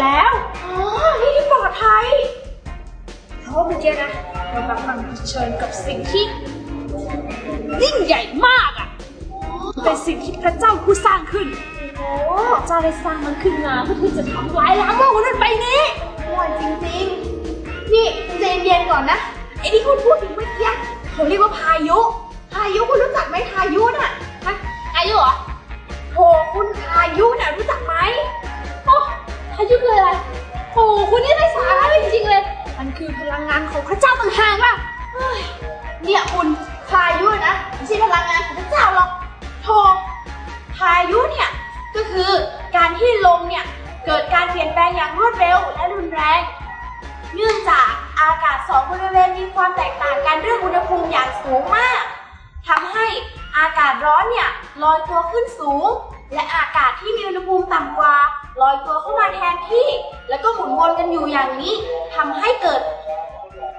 แล้วอ๋อที่ที่ปลอดภัยเพราะว่าเมื่อกี้นะเรากำลังเผชิญกับสิ่งที่ยิ่งใหญ่มากอะ เป็นสิ่งที่พระเจ้าผู้สร้างขึ้นโอ้พระเจ้าได้สร้างมันขึ้นมาเพื่อที่จะทำลายล้างโลกมนุษย์ใบนี้ห่วยจริงๆ นี่ใจเย็นๆก่อนนะไอ้ที่คุณพูดถึงเมื่อกี้เขาเรียกว่าพายุ พายุคุณรู้จักไหมพายุน่ะฮะอายุเหรอโหคุณพายุน่ะรู้จักไหม โอ้ายุคืออะไร โอ้คุณนี่ได้สาระจริงๆเลย มันคือพลังงานของพระเจ้าต่างหากล่ะเนี่ยคุณพายุนะไม่ใช่พลังงานของพระเจ้าหรอกโธ่พายุเนี่ยก็คือการที่ลมเนี่ยเกิดการเปลี่ยนแปลงอย่างรวดเร็วและรุนแรง เนื่องจากอากาศสองบริเวณมีความแตกต่างกันเรื่องอุณหภูมิอย่างสูงมากทำให้อากาศร้อนเนี่ยลอยตัวขึ้นสูง และอากาศที่มีอุณหภูมิต่ำกว่า ลอยตัวเข้ามาแทนที่ แล้วก็หมุนวนกันอยู่อย่างนี้ทำให้เกิด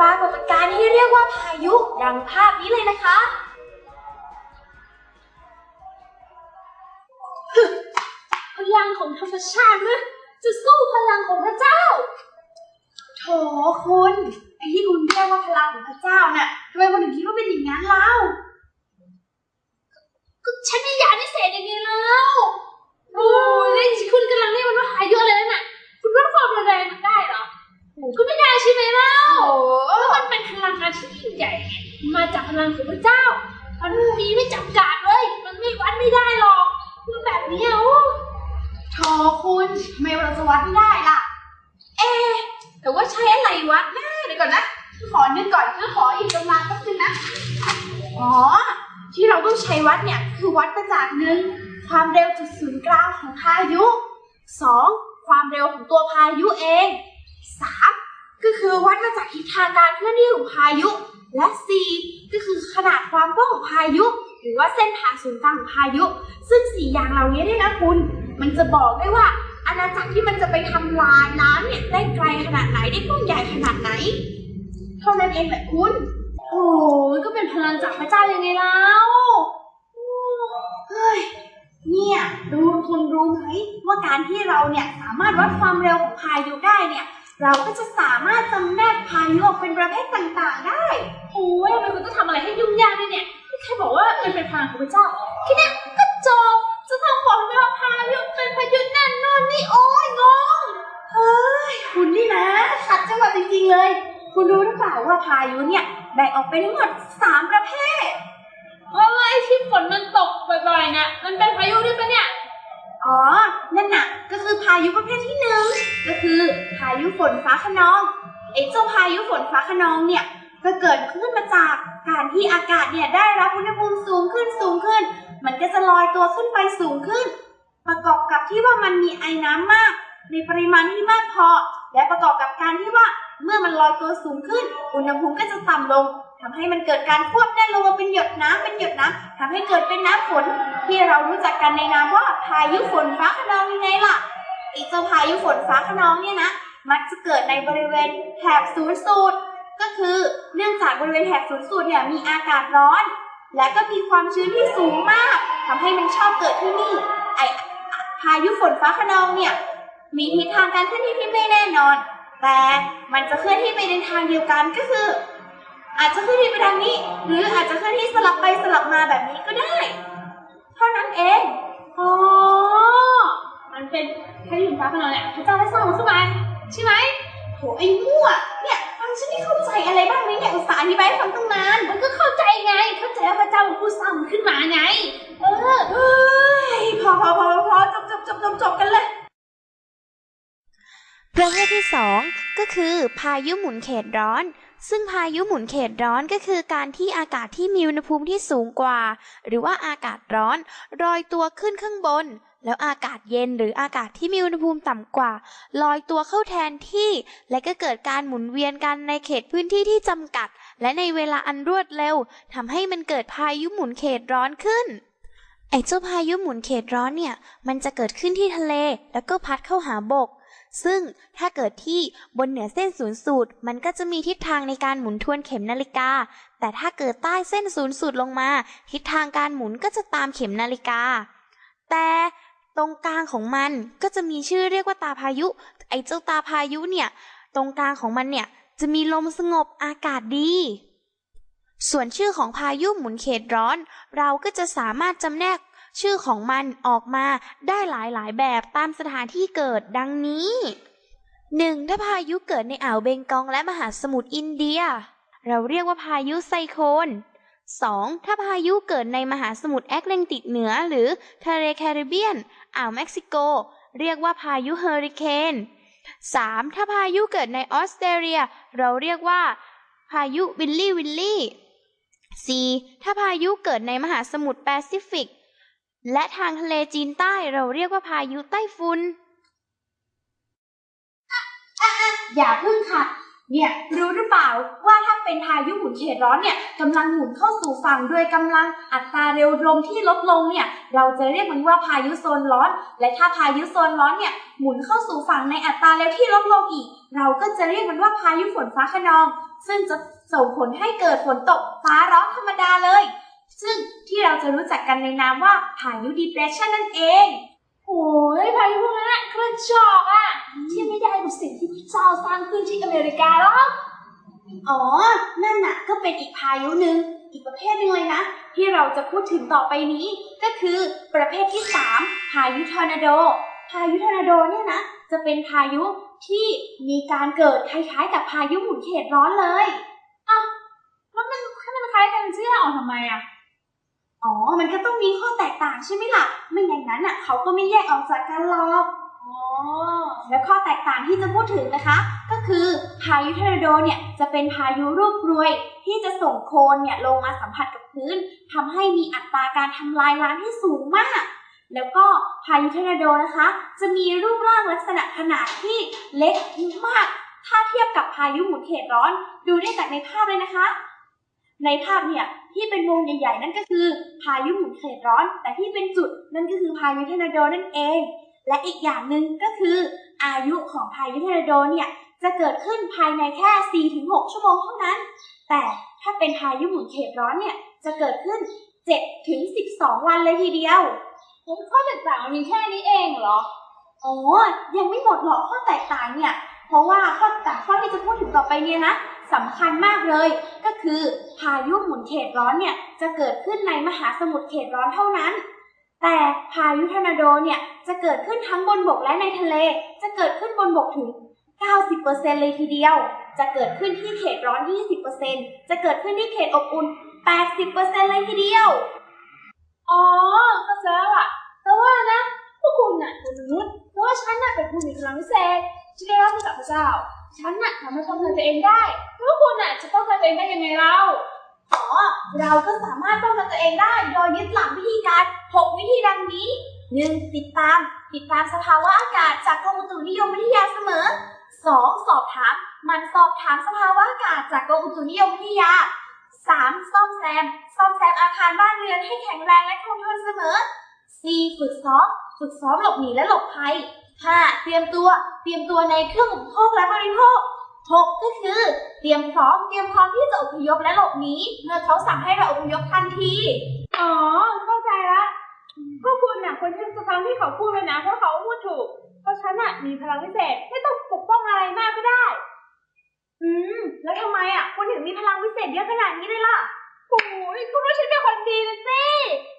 ปรากฏการณ์ที่เรียกว่าพายุดังภาพนี้เลยนะคะพลังของธรรมชาตินะจะสู้พลังของพระเจ้าโถคุณไอ้ที่คุณเรียกว่าพลังของพระเจ้าน่ะทำไมคุณถึงคิดว่าเป็นอย่างนั้นเล่า ก็ฉันมียาพิเศษอย่างนี้แล้วโอ้ยแล้วคุณกำลังเรียกมันว่าพายุอะไรนั่นน่ะ คุณวัดความรุนแรงมันได้เหรอโอ้ก็ไม่ได้ใช่ไหมเล่า โอ้ แล้วมันเป็นพลังงานที่ยิ่งใหญ่ไงมาจากพลังของพระเจ้า มันมีไม่จำกัดเลย มันไม่วัดไม่ได้หรอกคือแบบเนี้ยโอ้ โถคุณทำไม เราจะวัดไม่ได้ล่ะ เอ๊แต่ว่าใช้อะไรวัดนะเดี๋ยวก่อนนะขอนึกก่อนคือขออีกกำลังแป๊บนึงนะ อ๋อ ที่เราต้องใช้วัดเนี่ย คือวัดประจากหนึ่งความเร็วจุดศูนย์กลางของพายุสองความเร็วของตัวพายุเองสามก็คือวัดมาจากทิศทางการเคลื่อนที่ของพายุ และสี่ก็คือขนาดความกว้างของพายุ หรือว่าเส้นผ่านศูนย์กลางของพายุ ซึ่งสี่อย่างเหล่านี้เนี่ยนะคุณ มันจะบอกได้ว่า อาณาจักรที่มันจะไปทำลายล้างเนี่ยได้ไกลขนาดไหนได้กว้างใหญ่ขนาดไหน เท่านั้นเองแหละคุณ โอ้ยก็เป็นพลังจากพระเจ้ายังไงแล้วเฮ้ยเนี่ยรู้คุณรู้ไหมว่าการที่เราเนี่ยสามารถวัดความเร็วของพายุได้เนี่ย เราก็จะสามารถจำแนกพายุออกเป็นประเภทต่างๆได้โอ้ยทำไมคุณต้องทำอะไรให้ยุ่งยากด้วยเนี่ยใครบอกว่ามันเป็นพลังของพระเจ้าแค่เนี้ยก็จบ จะทำบอกว่าพายุเป็นพายุนั่นโน่นนี่โอ้ยงงเฮ้ยคุณนี่นะขัดจังหวะจริงๆเลย คุณรู้หรือเปล่าว่าพายุเนี่ยแบ่งออกเป็นทั้งหมดสามประเภทเพราะว่าไอ้ที่ฝนมันตกบ่อยๆเนี่ยมันเป็นพายุด้วยปะเนี่ยอ๋อ นั่นน่ะ ก็คือพายุประเภทที่หนึ่งก็คือพายุฝนฟ้าขนองไอ้เจ้าพายุฝนฟ้าขนองเนี่ยก็เกิดขึ้นมาจากการที่อากาศเนี่ยได้รับอุณหภูมิสูงขึ้นสูงขึ้น มันก็จะลอยตัวขึ้นไปสูงขึ้น ประกอบกับที่ว่ามันมีไอ้น้ำมาก ในปริมาณที่มากพอ และประกอบกับการที่ว่าเมื่อมันลอยตัวสูงขึ้น อุณหภูมิก็จะต่ำลงทำให้มันเกิดการควบแน่นลงมาเป็นหยดน้ำเป็นหยดน้ำทำให้เกิดเป็นน้ำฝนที่เรารู้จักกันในนามว่าพายุฝนฟ้าขนองยังไงล่ะไอ้เจ้าพายุฝนฟ้าขนองเนี่ยนะมักจะเกิดในบริเวณแถบศูนย์สูตรก็คือเนื่องจากบริเวณแถบศูนย์สูตรเนี่ยมีอากาศร้อน และก็มีความชื้นที่สูงมากทำให้มันชอบเกิดที่นี่ ไอ้พายุฝนฟ้าขนองเนี่ย มีทิศทางการเคลื่อนที่ที่ไม่แน่นอน แต่มันจะเคลื่อนที่ไปในทางเดียวกันก็คือ อาจจะเคลื่อนที่ไปทางนี้ หรืออาจจะเคลื่อนที่สลับไปสลับมาแบบนี้ก็ได้ เท่านั้นเองอ๋อมันเป็นพายุฝนฟ้าขนองเนี่ยพระเจ้าได้สร้างมันขึ้นมาใช่ไหมโหไอ้มั่วเนี่ยฟังฉันไม่เข้าใจอะไรบ้างไหมเนี่ยอุตส่าห์อธิบายให้ฟังตั้งนานมันก็เข้าใจ ไงเข้าใจว่าพระเจ้าเป็นผู้สร้างมันขึ้นมาไง เออ เฮ้ยพอพอพอพอจบจบจบจบจบกันเลย ประเภทที่ 2 ก็คือ พายุหมุนเขตร้อน ซึ่งพายุหมุนเขตร้อนก็คือการที่อากาศที่มีอุณหภูมิที่สูงกว่า หรือว่าอากาศร้อนลอยตัวขึ้นข้างบน แล้วอากาศเย็นหรืออากาศที่มีอุณหภูมิต่ำกว่าลอยตัวเข้าแทนที่ และก็เกิดการหมุนเวียนกันในเขตพื้นที่ที่จำกัด และในเวลาอันรวดเร็วทำให้มันเกิดพายุหมุนเขตร้อนขึ้น ไอ้เจ้าพายุหมุนเขตร้อนเนี่ย มันจะเกิดขึ้นที่ทะเลแล้วก็พัดเข้าหาบก ซึ่งถ้าเกิดที่บนเหนือเส้นศูนย์สูตร มันก็จะมีทิศทางในการหมุนทวนเข็มนาฬิกา แต่ถ้าเกิดใต้เส้นศูนย์สูตรลงมา ทิศทางการหมุนก็จะตามเข็มนาฬิกา แต่ตรงกลางของมันก็จะมีชื่อเรียกว่าตาพายุ ไอ้เจ้าตาพายุเนี่ย ตรงกลางของมันเนี่ย จะมีลมสงบอากาศดี ส่วนชื่อของพายุหมุนเขตร้อน เราก็จะสามารถจำแนกชื่อของมันออกมาได้หลายๆแบบตามสถานที่เกิดดังนี้ 1. ถ้าพายุเกิดในอ่าวเบงกอลและมหาสมุทรอินเดีย เราเรียกว่าพายุไซโคลน 2. ถ้าพายุเกิดในมหาสมุทรแอตแลนติกเหนือ หรือทะเลแคริบเบียน อ่าวเม็กซิโก เรียกว่าพายุเฮอริเคน 3. ถ้าพายุเกิดในออสเตรเลีย เราเรียกว่า พายุวิลลี่วิลลี่ 4. ถ้าพายุเกิดในมหาสมุทรแปซิฟิก และทางทะเลจีนใต้เราเรียกว่าพายุไต้ฝุ่นอย่าพึ่งค่ะ เนี่ยรู้หรือเปล่าว่าถ้า เป็นพายุหมุนเขตร้อนเนี่ยกำลังหมุนเข้าสู่ฝั่งด้วยกำลังอัตราเร็วลมที่ลดลงเนี่ยเราจะเรียกมันว่าพายุโซนร้อน และถ้าพายุโซนร้อนเนี่ยหมุนเข้าสู่ฝั่งในอัตราเร็วที่ลดลงอีก เราก็จะเรียกมันว่าพายุฝนฟ้าคะนอง ซึ่งจะส่งผลให้เกิดฝนตกฟ้าร้องธรรมดาเลย ซึ่งที่เราจะรู้จักกันในนามว่าพายุ depression นั่นเองโอ้ยพายุพวกนั้นอะกระจอกอะที่ไม่ได้กับสิ่งที่พระเจ้าสร้างขึ้นที่อเมริกาหรอก อ๋อ นั่นน่ะก็เป็นอีกพายุหนึ่งอีกประเภทหนึ่งเลยนะ ที่เราจะพูดถึงต่อไปนี้ ก็คือประเภทที่ 3 พายุทอร์นาโด พายุทอร์นาโดเนี่ยนะ จะเป็นพายุที่มีการเกิดคล้ายๆกับพายุหมุนเขตร้อนเลยแล้วมันมันคล้ายกันชื่อออกทำไมอะอ๋อ มันก็ต้องมีข้อแตกต่างใช่ไหมล่ะ ไม่อย่างนั้นน่ะ เขาก็ไม่แยกออกจากกันหรอก และข้อแตกต่างที่จะพูดถึงนะคะ ก็คือพายุทอร์นาโดเนี่ยจะเป็นพายุรูปรวย ที่จะส่งโคลนเนี่ยลงมาสัมผัสกับพื้นทำให้มีอัตราการทำลายล้างที่สูงมาก แล้วก็พายุทอร์นาโดนะคะ จะมีรูปร่างลักษณะขนาดที่เล็กมาก ถ้าเทียบกับพายุหมุนเขตร้อน ดูได้จากในภาพเลยนะคะ ในภาพเนี่ยที่เป็นวงใหญ่ ๆ นั่นก็คือพายุหมุนเขตร้อน แต่ที่เป็นจุดนั่นก็คือพายุทอร์นาโดนั่นเอง และอีกอย่างหนึ่งก็คือ อายุของพายุเทอร์นาโดเนี่ยจะเกิดขึ้นภายในแค่ 4-6 ชั่วโมงเท่านั้น แต่ถ้าเป็นพายุหมุนเขตร้อนเนี่ยจะเกิดขึ้น 7-12 วันเลยทีเดียวข้อแตกต่างมันมีแค่นี้เองเหรออ๋อยังไม่หมดหรอกข้อแตกต่างเนี่ย เพราะว่าข้อแต่ข้อที่จะพูดถึงต่อไปเนี่ยนะสำคัญมากเลย ก็คือพายุหมุนเขตร้อนเนี่ยจะเกิดขึ้นในมหาสมุทรเขตร้อนเท่านั้น แต่พายุทอร์นาโดเนี่ย จะเกิดขึ้นทั้งบนบกและในทะเล จะเกิดขึ้นบนบกถึง 90%เลยทีเดียว จะเกิดขึ้นที่เขตร้อน 20%จะเกิดขึ้นที่เขตอบอุ่น 80%เลยทีเดียว อ๋อเข้าใจแล้วอะแต่ว่านะพวกคุณน่ะเป็นมนุษย์เพราะว่าฉันน่ะเป็นผู้มีพลังพิเศษที่ได้รับมาจากพระเจ้า ฉันน่ะทำให้ป้องกันตัวเองได้พวกคุณน่ะจะป้องกันตัวเองได้ยังไงเล่าอ๋อเราก็สามารถป้องกันตัวเองได้ โดยยึดหลักวิธีการ 6 วิธีดังนี้ 1. ติดตาม ติดตามสภาวะอากาศจากกรมอุตุนิยมวิทยาเสมอ 2. สอบถาม มันสอบถามสภาวะอากาศจากกรมอุตุนิยมวิทยา 3. ซ่อมแซม ซ่อมแซมอาคารบ้านเรือนให้แข็งแรงและคงทนเสมอ 4. ฝึกซ้อม ฝึกซ้อมหลบหนีและหลบภัย 5. เตรียมตัว เตรียมตัวในเครื่องอุปโภคและบริโภค 6. ก็คือ เตรียมพร้อม เตรียมพร้อมที่จะอพยพและหลบหนี เมื่อเขาสั่งให้เราอพยพทันที อ๋อเข้า ก็คุณน่ะควรจะฟังที่เขาพูดเลยนะเพราะเขาพูดถูก เพราะฉันน่ะมีพลังพิเศษไม่ต้องปกป้องอะไรมากก็ได้ อืม แล้วทำไมอะคุณถึงมีพลังพิเศษเยอะขนาดนี้เลยล่ะโอ้ยคุณว่าฉันเป็นคนดีนะสิ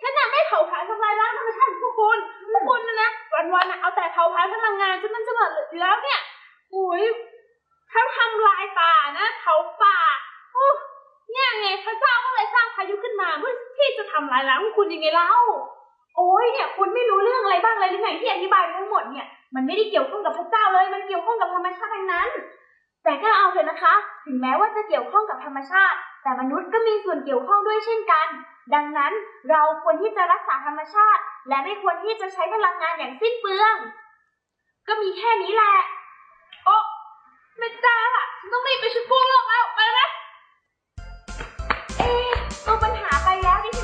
ฉันน่ะไม่เผาผลาญทำลายล้างธรรมชาติพวกคุณพวกคุณนะนะวันๆน่ะเอาแต่เผาผลาญพลังงานจนมันจะหมดอยู่แล้วเนี่ยโอ้ยทั้งทำลายป่านะเผาป่าโอ้เนี่ยไงพระเจ้าก็เลยสร้างพายุขึ้นมาเพื่อที่จะทำลายล้างพวกคุณยังไงเล่า โอ้ยเนี่ยคุณไม่รู้เรื่องอะไรบ้างเลยหรือไงที่อธิบายทั้งหมดเนี่ยมันไม่ได้เกี่ยวข้องกับพระเจ้าเลย มันเกี่ยวข้องกับธรรมชาติทั้งนั้น แต่ก็เอาเถอะนะคะ ถึงแม้ว่าจะเกี่ยวข้องกับธรรมชาติ แต่มนุษย์ก็มีส่วนเกี่ยวข้องด้วยเช่นกัน ดังนั้นเราควรที่จะรักษาธรรมชาติ และไม่ควรที่จะใช้พลังงานอย่างสิ้นเปลือง ก็มีแค่นี้แหละ โอ้ไม่จ้าล่ะฉันต้องรีบไปชุดกู้โลกแล้วไปนะเอ๊ะตัวปัญหาไปแล้วนี่